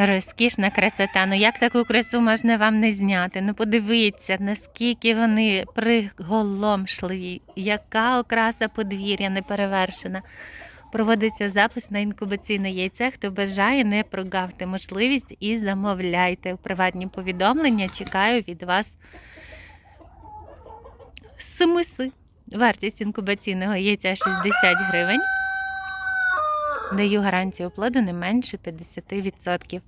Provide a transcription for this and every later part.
Розкішна красота. Ну як таку красу можна вам не зняти? Ну подивіться, наскільки вони приголомшливі, яка окраса подвір'я неперевершена. Проводиться запис на інкубаційне яйце. Хто бажає, не прогавте можливість і замовляйте. Приватні повідомлення чекаю від вас сумиси. Вартість інкубаційного яйця 60 гривень. Даю гарантію плоду не менше 50%.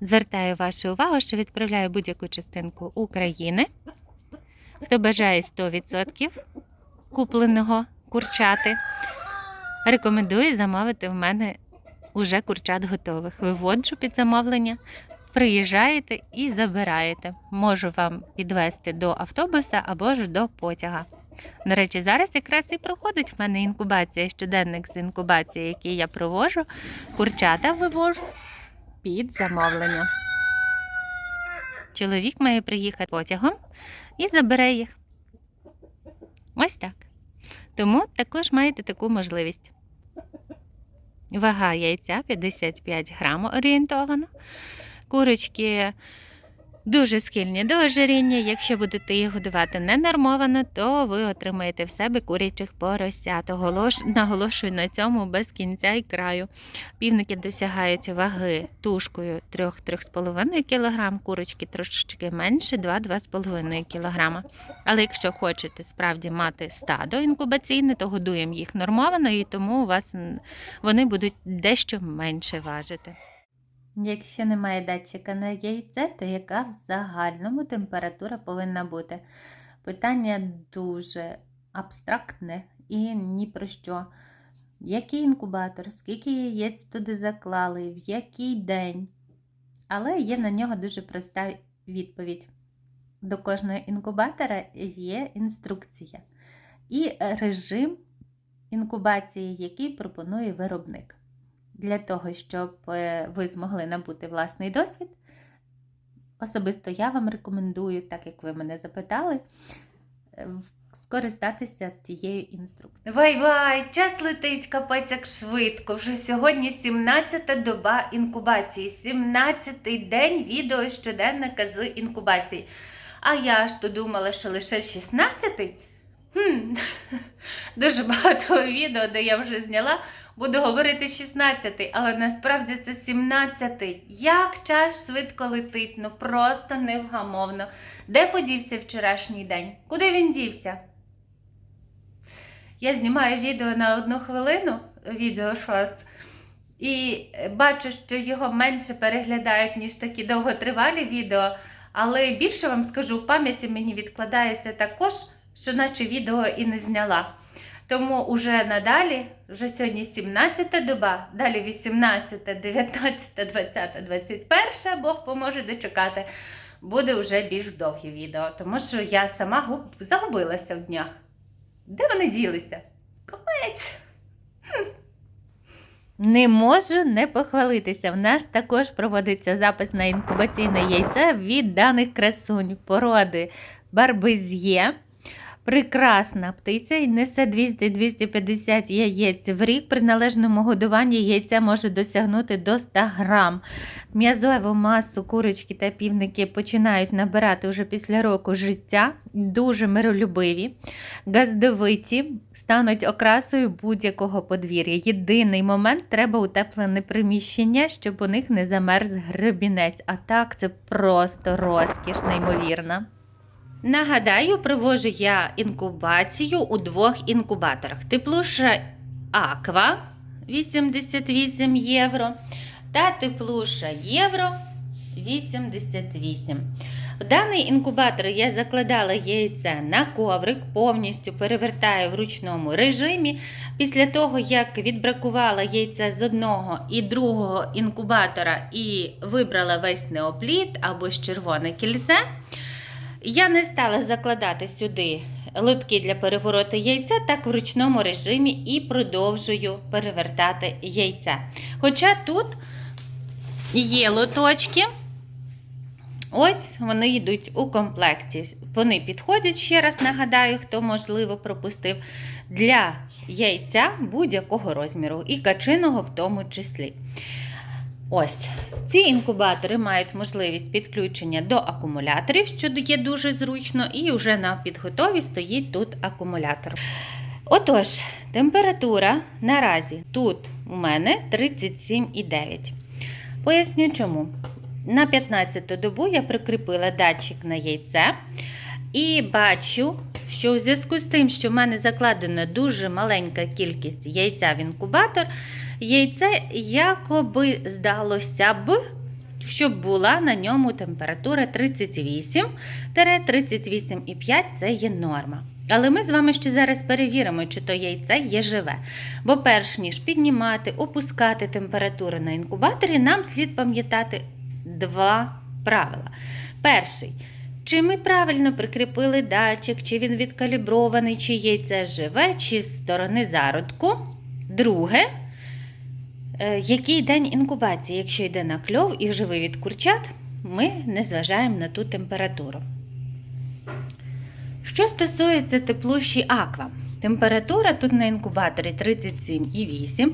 Звертаю вашу увагу, що відправляю будь-яку частинку України. Хто бажає 100% купленого курчати, рекомендую замовити в мене уже курчат готових. Виводжу під замовлення, приїжджаєте і забираєте. Можу вам підвезти до автобуса або ж до потяга. До речі, зараз якраз і проходить в мене інкубація, щоденник з інкубації, який я провожу. Курчата вивожу під замовлення. Чоловік має приїхати потягом і забере їх. Ось так. Тому також маєте таку можливість. Вага яйця 55 грам орієнтовано. Курочки дуже схильні до ожиріння. Якщо будете їх годувати ненормовано, то ви отримаєте в себе курячих поросят. Оголош- Наголошую на цьому без кінця і краю. Півники досягають ваги тушкою 3-3,5 кг, курочки трошечки менше 2-2,5 кг. Але якщо хочете справді мати стадо інкубаційне, то годуємо їх нормовано і тому у вас вони будуть дещо менше важити. Якщо немає датчика на яйце, то яка в загальному температура повинна бути? Питання дуже абстрактне і ні про що. Який інкубатор, скільки яєць туди заклали, в який день? Але є на нього дуже проста відповідь. До кожного інкубатора є інструкція і режим інкубації, який пропонує виробник. Для того, щоб е, ви змогли набути власний досвід, особисто я вам рекомендую, так як ви мене запитали, е, скористатися тією інструкцією. Вай-вай, час летить капець як швидко. Вже сьогодні 17-та доба інкубації, 17-й день відео щоденника з інкубації. А я ж то думала, що лише 16-й. Хм, дуже багато відео, де я вже зняла. Буду говорити 16-й, але насправді це 17-й. Як час швидко летить, ну просто невгамовно. Де подівся вчорашній день? Куди він дівся? Я знімаю відео на одну хвилину, відео шортс, і бачу, що його менше переглядають, ніж такі довготривалі відео. Але більше вам скажу, в пам'яті мені відкладається також, що наче відео і не зняла. Тому уже надалі, вже сьогодні 17 доба, далі 18, 19, 20, 21, Бог поможе дочекати. Буде вже більш довгі відео, тому що я сама губ- загубилася в днях. Де вони ділися? Капець. Не можу не похвалитися. В нас також проводиться запис на інкубаційне яйце від даних красунь породи барбизє. Прекрасна птиця і несе 200-250 яєць в рік. При належному годуванні яйця може досягнути до 100 грам. М'язову масу курочки та півники починають набирати вже після року життя, дуже миролюбиві, газдовиті, стануть окрасою будь-якого подвір'я. Єдиний момент треба утеплене приміщення, щоб у них не замерз гребінець. А так це просто розкіш, неймовірна. Нагадаю, провожу я інкубацію у двох інкубаторах. Теплуша Аква 88 євро та теплуша Євро 88. В даний інкубатор я закладала яйце на коврик, повністю перевертаю в ручному режимі. Після того, як відбракувала яйця з одного і другого інкубатора і вибрала весь неопліт або ж червоне кільце, я не стала закладати сюди лотки для перевороту яйця, так в ручному режимі і продовжую перевертати яйця. Хоча тут є лоточки, ось вони йдуть у комплекті. Вони підходять, ще раз нагадаю, хто можливо пропустив, для яйця будь-якого розміру, і качиного в тому числі. Ось ці інкубатори мають можливість підключення до акумуляторів, що є дуже зручно, і вже на підготові стоїть тут акумулятор. Отож, температура наразі тут у мене 37,9. Поясню чому. На 15 добу я прикріпила датчик на яйце і бачу, що у зв'язку з тим, що в мене закладена дуже маленька кількість яйця в інкубатор, яйце якоби здалося б, щоб була на ньому температура 38-38,5 це є норма. Але ми з вами ще зараз перевіримо, чи то яйце є живе. Бо перш ніж піднімати, опускати температуру на інкубаторі, нам слід пам'ятати два правила. Перший. Чи ми правильно прикріпили датчик, чи він відкалібрований, чи яйце живе, чи з сторони зародку. Друге, який день інкубації? Якщо йде на кльов і живий від курчат, ми не зважаємо на ту температуру. Що стосується теплуші аква, температура тут на інкубаторі 37,8.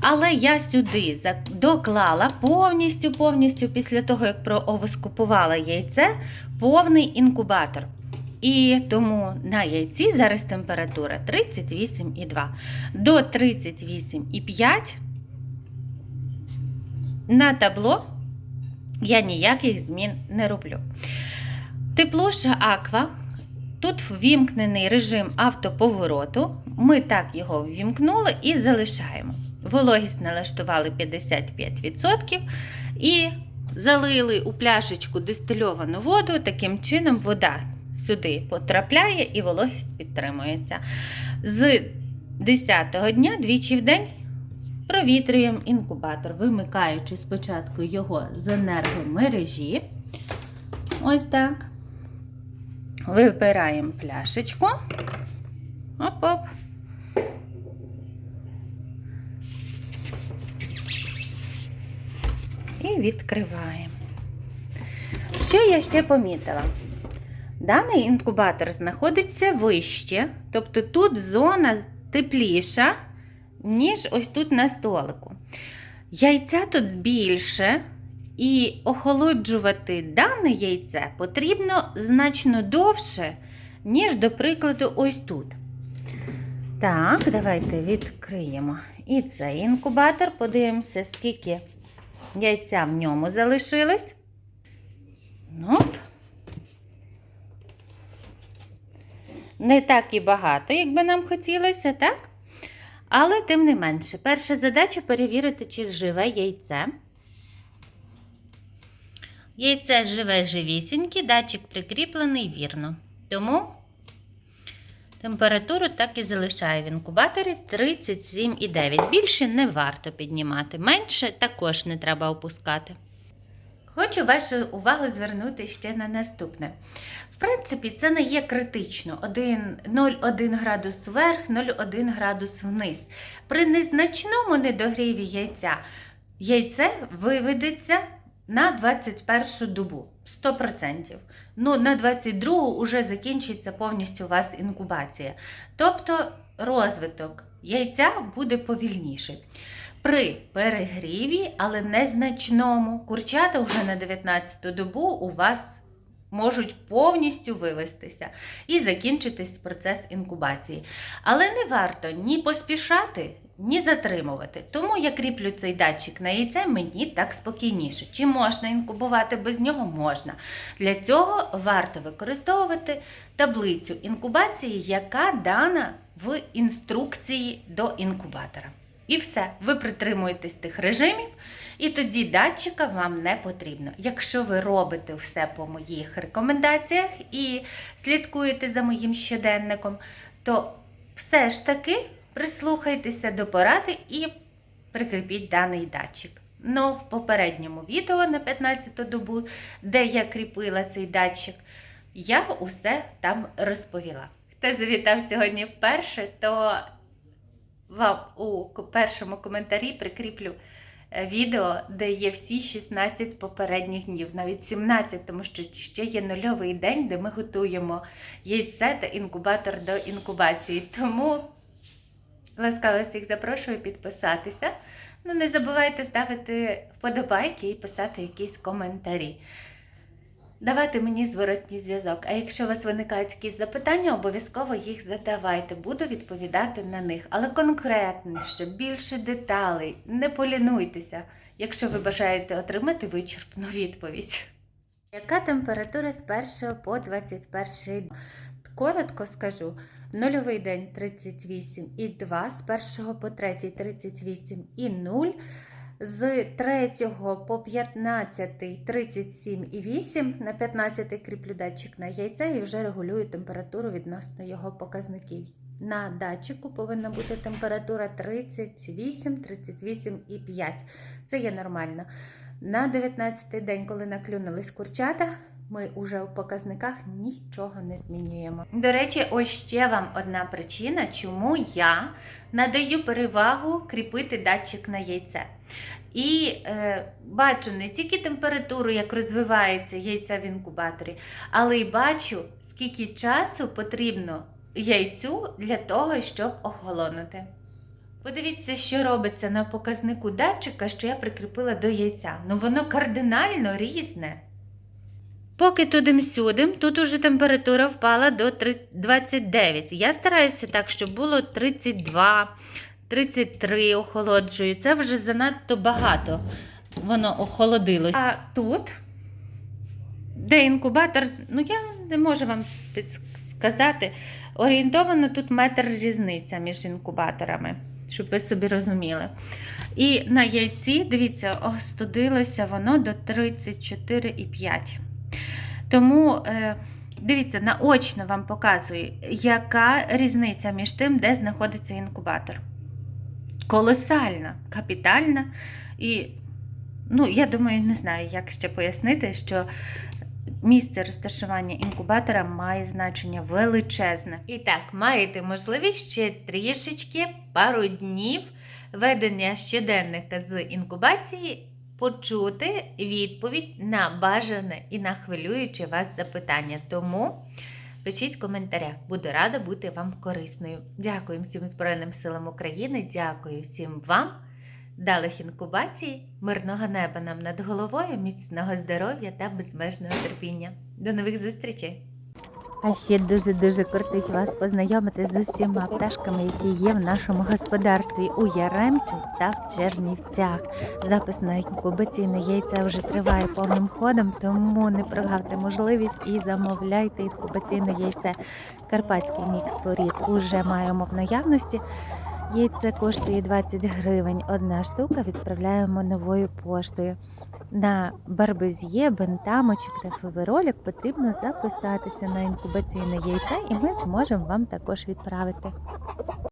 Але я сюди доклала повністю, повністю після того, як прооскупувала яйце, повний інкубатор. І тому на яйці зараз температура 38,2. До 38,5 на табло я ніяких змін не роблю. Теплоша аква. Тут ввімкнений режим автоповороту. Ми так його ввімкнули і залишаємо. Вологість налаштували 55% і залили у пляшечку дистильовану воду. Таким чином, вода сюди потрапляє і вологість підтримується. З 10-го дня двічі в день провітрюємо інкубатор, вимикаючи спочатку його з енергомережі. Ось так. Вибираємо пляшечку. Оп-оп. І відкриваємо. Що я ще помітила? Даний інкубатор знаходиться вище, тобто тут зона тепліша, ніж ось тут на столику. Яйця тут більше, і охолоджувати дане яйце потрібно значно довше, ніж, до прикладу, ось тут. Так, давайте відкриємо і цей інкубатор, подивимося, скільки яйця в ньому залишилось. Ну, не так і багато, як би нам хотілося, так? Але тим не менше, перша задача перевірити, чи живе яйце. Яйце живе живісіньке, датчик прикріплений вірно. Тому температуру так і залишаю в інкубаторі 37,9. Більше не варто піднімати. Менше також не треба опускати. Хочу вашу увагу звернути ще на наступне. В принципі, це не є критично. 0,1 градус вверх, 0,1 градус вниз. При незначному недогріві яйця яйце виведеться на 21 добу. 100%. Ну, на 22 вже закінчиться повністю у вас інкубація. Тобто розвиток яйця буде повільніший. При перегріві, але незначному, курчата вже на 19-ту добу у вас можуть повністю вивестися і закінчитись процес інкубації. Але не варто ні поспішати, ні затримувати. Тому я кріплю цей датчик на яйце, мені так спокійніше. Чи можна інкубувати без нього? Можна. Для цього варто використовувати таблицю інкубації, яка дана в інструкції до інкубатора. І все, ви притримуєтесь тих режимів, і тоді датчика вам не потрібно. Якщо ви робите все по моїх рекомендаціях і слідкуєте за моїм щоденником, то все ж таки прислухайтеся до поради і прикріпіть даний датчик. Ну, в попередньому відео на 15 добу, де я кріпила цей датчик, я усе там розповіла. Хто завітав сьогодні вперше, то вам у першому коментарі прикріплю е, відео, де є всі 16 попередніх днів, навіть 17, тому що ще є нульовий день, де ми готуємо яйце та інкубатор до інкубації. Тому ласкаво всіх запрошую підписатися Ну, не забувайте ставити вподобайки і писати якісь коментарі. Давати мені зворотній зв'язок. А якщо у вас виникають якісь запитання, обов'язково їх задавайте. Буду відповідати на них. Але конкретніше, більше деталей, не полінуйтеся, якщо ви бажаєте отримати вичерпну відповідь. Яка температура з 1 по 21? Коротко скажу. Нульовий день 38,2, з 1 по 3 38,0, з 3 по 15 37,8, на 15 кріплю датчик на яйце і вже регулюю температуру відносно його показників. На датчику повинна бути температура 38, 38,5. Це є нормально. На 19 день, коли наклюнулись курчата, ми вже у показниках нічого не змінюємо. До речі, ось ще вам одна причина, чому я надаю перевагу кріпити датчик на яйце. І е, бачу не тільки температуру, як розвивається яйця в інкубаторі, але й бачу, скільки часу потрібно яйцю для того, щоб охолонути. Подивіться, що робиться на показнику датчика, що я прикріпила до яйця. Ну воно кардинально різне. Поки тудим-сюдим, тут уже температура впала до 29. Я стараюся так, щоб було 32, 33 охолоджую. Це вже занадто багато. Воно охолодилось. А тут, де інкубатор, ну я не можу вам підсказати. Орієнтовано тут метр різниця між інкубаторами, щоб ви собі розуміли. І на яйці, дивіться, остудилося воно до 34,5. Тому, е, дивіться, наочно вам показую, яка різниця між тим, де знаходиться інкубатор. Колосальна, капітальна. І, ну, я думаю, не знаю, як ще пояснити, що місце розташування інкубатора має значення величезне. І так, маєте можливість ще трішечки, пару днів ведення щоденника з інкубації почути відповідь на бажане і на хвилююче вас запитання. Тому пишіть в коментарях, буду рада бути вам корисною. Дякую всім Збройним силам України, дякую всім вам. Далих інкубацій, мирного неба нам над головою, міцного здоров'я та безмежного терпіння. До нових зустрічей! А ще дуже-дуже кортить вас познайомити з усіма пташками, які є в нашому господарстві у Яремчі та в Чернівцях. Запис на інкубаційне яйця вже триває повним ходом, тому не прогавте можливість і замовляйте інкубаційне яйце. Карпатський мікс порід уже маємо в наявності. Яйце коштує 20 гривень. Одна штука відправляємо новою поштою. На барбез'є, бентамочок та феверолік потрібно записатися на інкубаційне яйце, і ми зможемо вам також відправити.